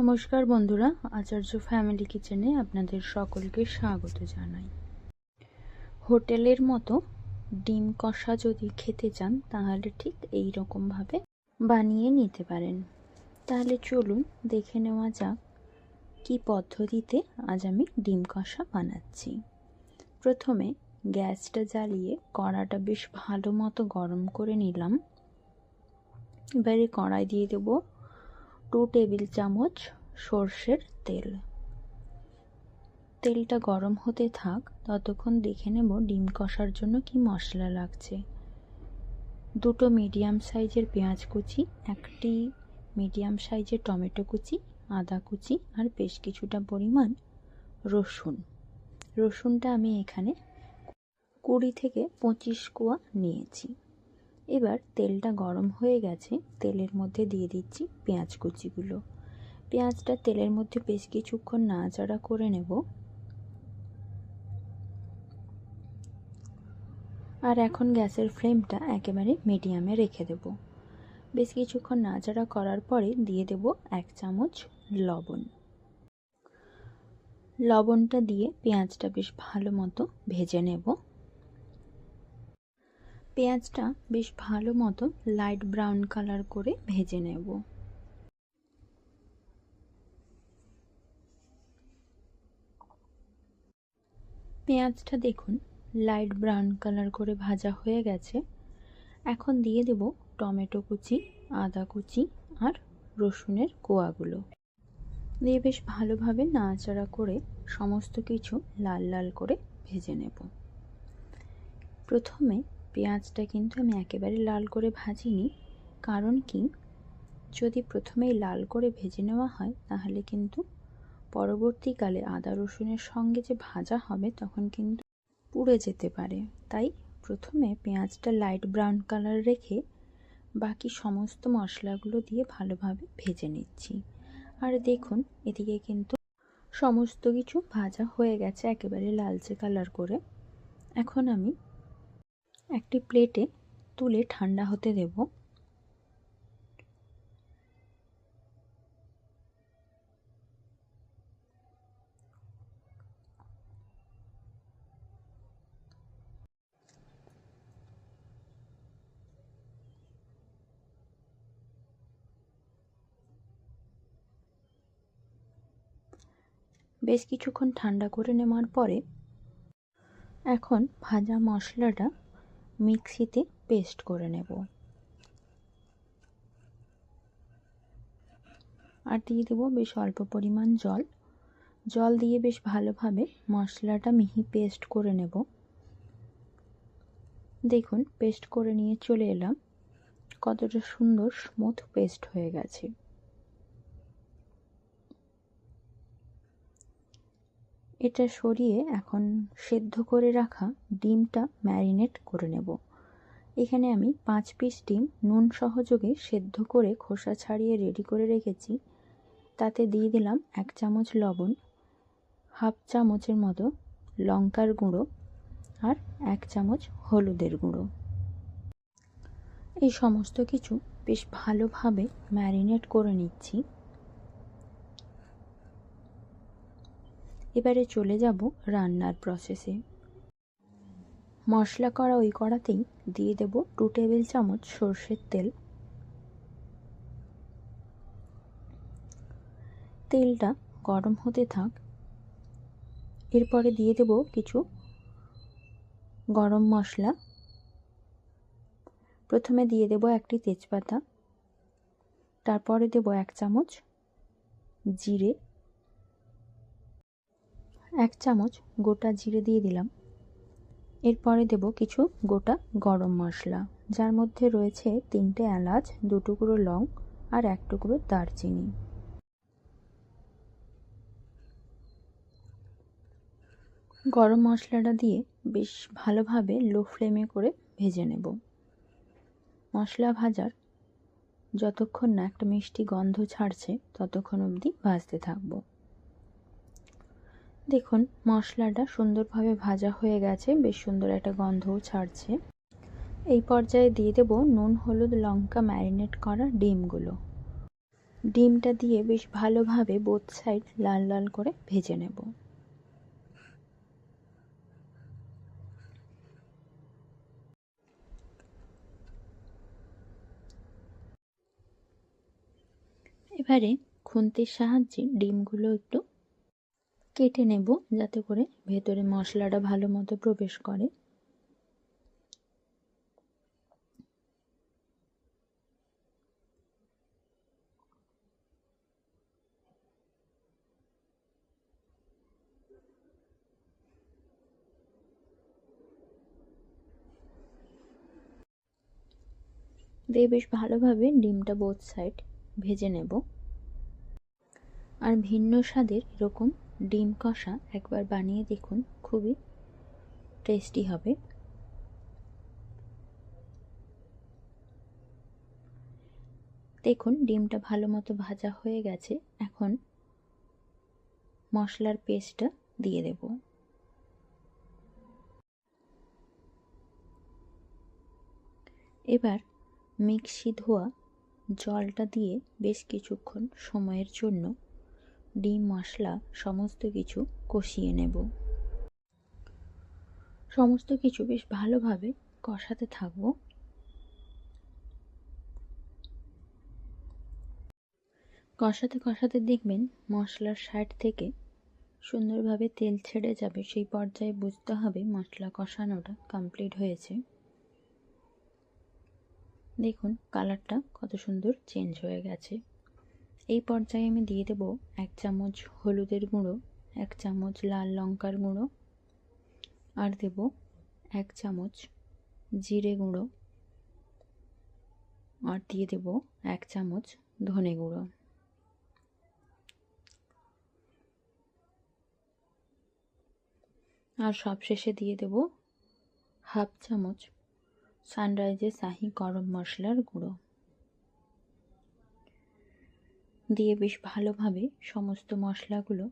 নমস্কার বন্ধুরা, আচার্য ফ্যামিলি কিচেনে আপনাদের সকলকে স্বাগত জানাই। হোটেলের মতো ডিম কষা যদি খেতে চান, তাহলে ঠিক এই রকমভাবে বানিয়ে নিতে পারেন। তাহলে চলুন দেখে নেওয়া যাক কী পদ্ধতিতে আজ আমি ডিম কষা বানাচ্ছি। প্রথমে গ্যাসটা জ্বালিয়ে কড়াটা বেশ ভালো মতো গরম করে নিলাম। এবারে কড়াই দিয়ে দেবো টু টেবিল চামচ সর্ষের তেল। তেলটা গরম হতে থাক, ততক্ষণ দেখে নেব ডিম কষার জন্য কি মশলা লাগছে। দুটো মিডিয়াম সাইজের পেঁয়াজ কুচি, একটি মিডিয়াম সাইজের টমেটো কুচি, আদা কুচি আর বেশ কিছুটা পরিমাণ রসুন। রসুনটা আমি এখানে কুড়ি থেকে পঁচিশ কোয়া নিয়েছি। এবার তেলটা গরম হয়ে গেছে, তেলের মধ্যে দিয়ে দিচ্ছি পেঁয়াজ কুচিগুলো। পেঁয়াজটা তেলের মধ্যে বেশ কিছুক্ষণ নাড়াচাড়া করে নেব। আর এখন গ্যাসের ফ্লেমটা একেবারে মিডিয়ামে রেখে দেব। বেশ কিছুক্ষণ নাড়াচাড়া করার পরে দিয়ে দেব এক চামচ লবণ। লবণটা দিয়ে পেঁয়াজটা বেশ ভালো মতো ভেজে নেব। পেঁয়াজটা বেশ ভালো মতো লাইট ব্রাউন কালার করে ভেজে নেব। পেঁয়াজটা দেখুন লাইট ব্রাউন কালার করে ভাজা হয়ে গেছে। এখন দিয়ে দেব টমেটো কুচি, আদা কুচি আর রসুনের কোয়াগুলো। দিয়ে বেশ ভালোভাবে নাড়াচাড়া করে সমস্ত কিছু লাল লাল করে ভেজে নেব। প্রথমে পেঁয়াজটা কিন্তু আমি একেবারে লাল করে ভাজিনি। কারণ কি? যদি প্রথমেই লাল করে ভেজে নেওয়া হয়, তাহলে কিন্তু পরবর্তীকালে আদা রসুনের সঙ্গে যে ভাজা হবে, তখন কিন্তু পুড়ে যেতে পারে। তাই প্রথমে পেঁয়াজটা লাইট ব্রাউন কালার রেখে বাকি সমস্ত মশলাগুলো দিয়ে ভালোভাবে ভেজে নিচ্ছি। আর দেখুন, এদিকে কিন্তু সমস্ত কিছু ভাজা হয়ে গেছে একেবারে লালচে কালার করে। এখন আমি একটি প্লেটে তুলে ঠান্ডা হতে দেব। বেশ কিছুক্ষণ ঠান্ডা করে নেওয়ার পরে এখন ভাজা মশলাটা মিক্সিতে পেস্ট করে নেব। আর দিয়ে দেবো বেশ অল্প পরিমাণ জল। জল দিয়ে বেশ ভালোভাবে মশলাটা মিহি পেস্ট করে নেব। দেখুন, পেস্ট করে নিয়ে চলে এলাম। কতটা সুন্দর, স্মুথ পেস্ট হয়ে গেছে। এটা সরিয়ে এখন সেদ্ধ করে রাখা ডিমটা ম্যারিনেট করে নেব। এখানে আমি পাঁচ পিস ডিম নুন সহযোগে সেদ্ধ করে খোসা ছাড়িয়ে রেডি করে রেখেছি। তাতে দিয়ে দিলাম এক চামচ লবণ, হাফ চামচের মতো লঙ্কার গুঁড়ো আর এক চামচ হলুদের গুঁড়ো। এই সমস্ত কিছু বেশ ভালোভাবে ম্যারিনেট করে নিচ্ছি। এবারে চলে যাব রান্নার প্রসেসে মশলা করা ওই কড়াতেই দিয়ে দেব টু টেবিল চামচ সর্ষের তেল। তেলটা গরম হতে থাক। এরপরে দিয়ে দেব কিছু গরম মশলা। প্রথমে দিয়ে দেব একটি তেজপাতা। তারপরে দেব এক চামচ জিরে। এক চামচ গোটা জিরে দিয়ে দিলাম। এরপরে দেব কিছু গোটা গরম মশলা, যার মধ্যে রয়েছে তিনটে এলাচ, দু টুকরো লং আর এক টুকরো দারচিনি। গরম মশলাটা দিয়ে বেশ ভালোভাবে লো ফ্লেমে করে ভেজে নেব। মশলা ভাজার যতক্ষণ না একটা মিষ্টি গন্ধ ছাড়ছে, ততক্ষণ অবধি ভাজতে থাকব। দেখুন, মশলাটা সুন্দরভাবে ভাজা হয়ে গেছে, বেশ সুন্দর একটা গন্ধও ছাড়ছে। এই পর্যায়ে দিয়ে দেব নুন, হলুদ, লঙ্কা ম্যারিনেট করা ডিমগুলো। ডিমটা দিয়ে বেশ ভালোভাবে বোথ সাইড লাল লাল করে ভেজে নেব। এবারে খুন্তির সাহায্যে ডিমগুলো একটু কেটে নেব যাতে করে ভেতরে মশলাটা ভালো মতো প্রবেশ করে। দিয়ে বেশ ভালোভাবে ডিমটা বোথ সাইড ভেজে নেব। আর ভিন্ন স্বাদের এরকম ডিম কষা একবার বানিয়ে দেখুন, খুবই টেস্টি হবে। দেখুন, ডিমটা ভালো মতো ভাজা হয়ে গেছে। এখন মশলার পেস্টটা দিয়ে দেব। এবার মিক্সি ধোয়া জলটা দিয়ে বেশ কিছুক্ষণ সময়ের জন্য ডিম, মশলা, সমস্ত কিছু কষিয়ে নেব। সমস্ত কিছু বেশ ভালোভাবে কষাতে থাকব। কষাতে কষাতে দেখবেন মশলার সাইড থেকে সুন্দরভাবে তেল ছেড়ে যাবে। সেই পর্যায়ে বুঝতে হবে মশলা কষানোটা কমপ্লিট হয়েছে। দেখুন কালারটা কত সুন্দর চেঞ্জ হয়ে গেছে। এই পর্যায়ে আমি দিয়ে দেব এক চামচ হলুদের গুঁড়ো, এক চামচ লাল লঙ্কার গুঁড়ো আর দেব এক চামচ জিরে গুঁড়ো আর দিয়ে দেব এক চামচ ধনে গুঁড়ো। আর সবশেষে দিয়ে দেব হাফ চামচ সানরাইজের শাহি গরম মশলার গুঁড়ো। দিয়ে বেশ ভালোভাবে সমস্ত মশলাগুলো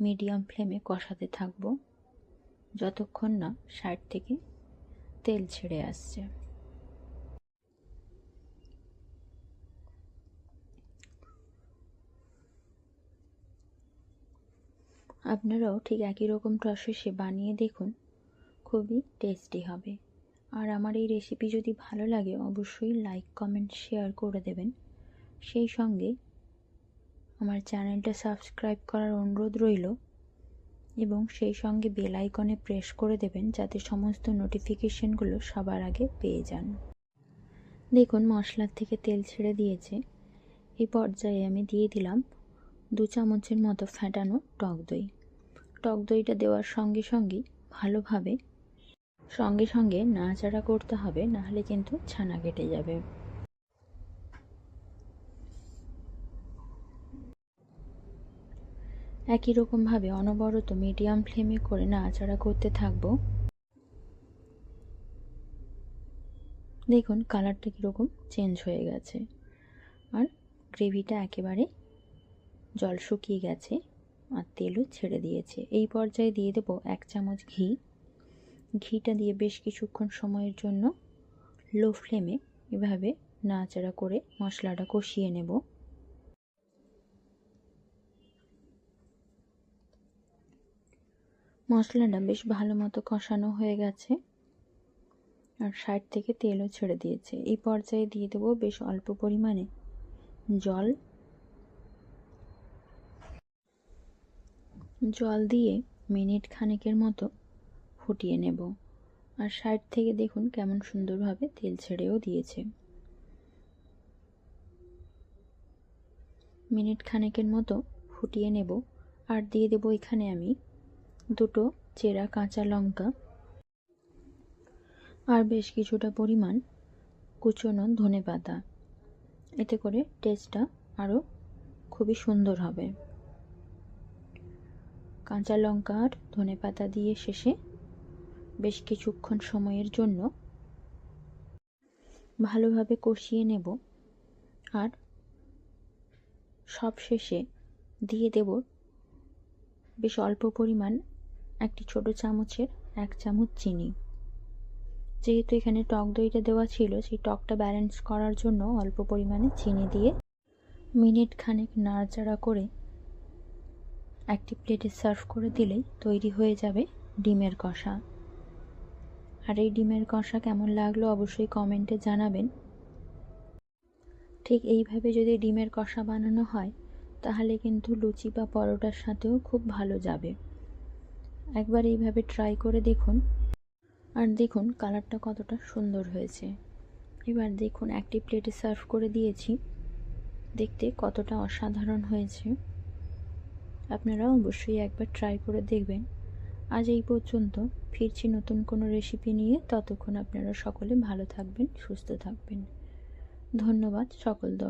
মিডিয়াম ফ্লেমে কষাতে থাকব, যতক্ষণ না সাইড থেকে তেল ছেড়ে আসছে। আপনারাও ঠিক একই রকম প্রসেসে বানিয়ে দেখুন, খুবই টেস্টি হবে। আর আমার এই রেসিপি যদি ভালো লাগে, অবশ্যই লাইক কমেন্ট শেয়ার করে দেবেন। সেই সঙ্গে আমার চ্যানেলটা সাবস্ক্রাইব করার অনুরোধ রইল এবং সেই সঙ্গে বেল আইকনে প্রেস করে দেবেন যাতে সমস্ত নোটিফিকেশনগুলো সবার আগে পেয়ে যান। দেখুন, মশলার থেকে তেল ছেড়ে দিয়েছে। এই পর্যায়ে আমি দিয়ে দিলাম দু চামচের মতো ফ্যাটানো টক দই। টক দইটা দেওয়ার সঙ্গে সঙ্গেই ভালোভাবে সঙ্গে সঙ্গে নাড়াচাড়া করতে হবে, নাহলে কিন্তু ছানা কেটে যাবে। একই রকমভাবে অনবরত মিডিয়াম ফ্লেমে করে নাড়াচাড়া করতে থাকব। দেখুন, কালারটা কীরকম চেঞ্জ হয়ে গেছে। আর গ্রেভিটা একেবারে জল শুকিয়ে গেছে আর তেলও ছেড়ে দিয়েছে। এই পর্যায়ে দিয়ে দেবো এক চামচ ঘি। ঘিটা দিয়ে বেশ কিছুক্ষণ সময়ের জন্য লো ফ্লেমে এভাবে নাড়াচাড়া করে মশলাটা কষিয়ে নেব। মশলাটা বেশ ভালো মতো কষানো হয়ে গেছে। আর সাইড থেকে তেলও ছেড়ে দিয়েছে। এই পর্যায়ে দিয়ে দেবো বেশ অল্প পরিমাণে জল। জল দিয়ে মিনিট খানেকের মতো ফুটিয়ে নেব। আর সাইড থেকে দেখুন কেমন সুন্দরভাবে তেল ছেড়েও দিয়েছে। মিনিট খানেকের মতো ফুটিয়ে নেব। আর দিয়ে দেব এখানে আমি দুটো চেরা কাঁচা লঙ্কা আর বেশ কিছুটা পরিমাণ কুচনো ধনে পাতা। এতে করে টেস্টটা আরও খুবই সুন্দর হবে। কাঁচা লঙ্কা আর ধনে পাতা দিয়ে শেষে বেশ কিছুক্ষণ সময়ের জন্য ভালোভাবে কষিয়ে নেব আর সব শেষে দিয়ে দেব বেশ অল্প পরিমাণ একটি ছোট চামচের এক চামচ চিনি। যেহেতু এখানে টক দইটা দেওয়া ছিল, সেই টকটা ব্যালেন্স করার জন্য অল্প পরিমাণে চিনি দিয়ে মিনিট খানেক নাড়াচাড়া করে একটি প্লেটে সার্ভ করে দিলেই তৈরি হয়ে যাবে ডিমের কষা। আর এই ডিমের কষা কেমন লাগল অবশ্যই কমেন্টে জানাবেন। ঠিক এইভাবে যদি ডিমের কষা বানানো হয়, তাহলে কিন্তু লুচি বা পরোটার সাথেও খুব ভালো যাবে। একবার এইভাবে ট্রাই করে দেখুন। আর দেখুন কালারটা কতটা সুন্দর হয়েছে। এবার দেখুন একটি প্লেটে সার্ভ করে দিয়েছি। দেখতে কতটা অসাধারণ হয়েছে। আপনারা অবশ্যই একবার ট্রাই করে দেখবেন। আজ এই পর্যন্ত। ফিরছি নতুন কোনো রেসিপি নিয়ে। ততক্ষণ আপনারা সকলে ভালো থাকবেন, সুস্থ থাকবেন। ধন্যবাদ সকল দর্শক।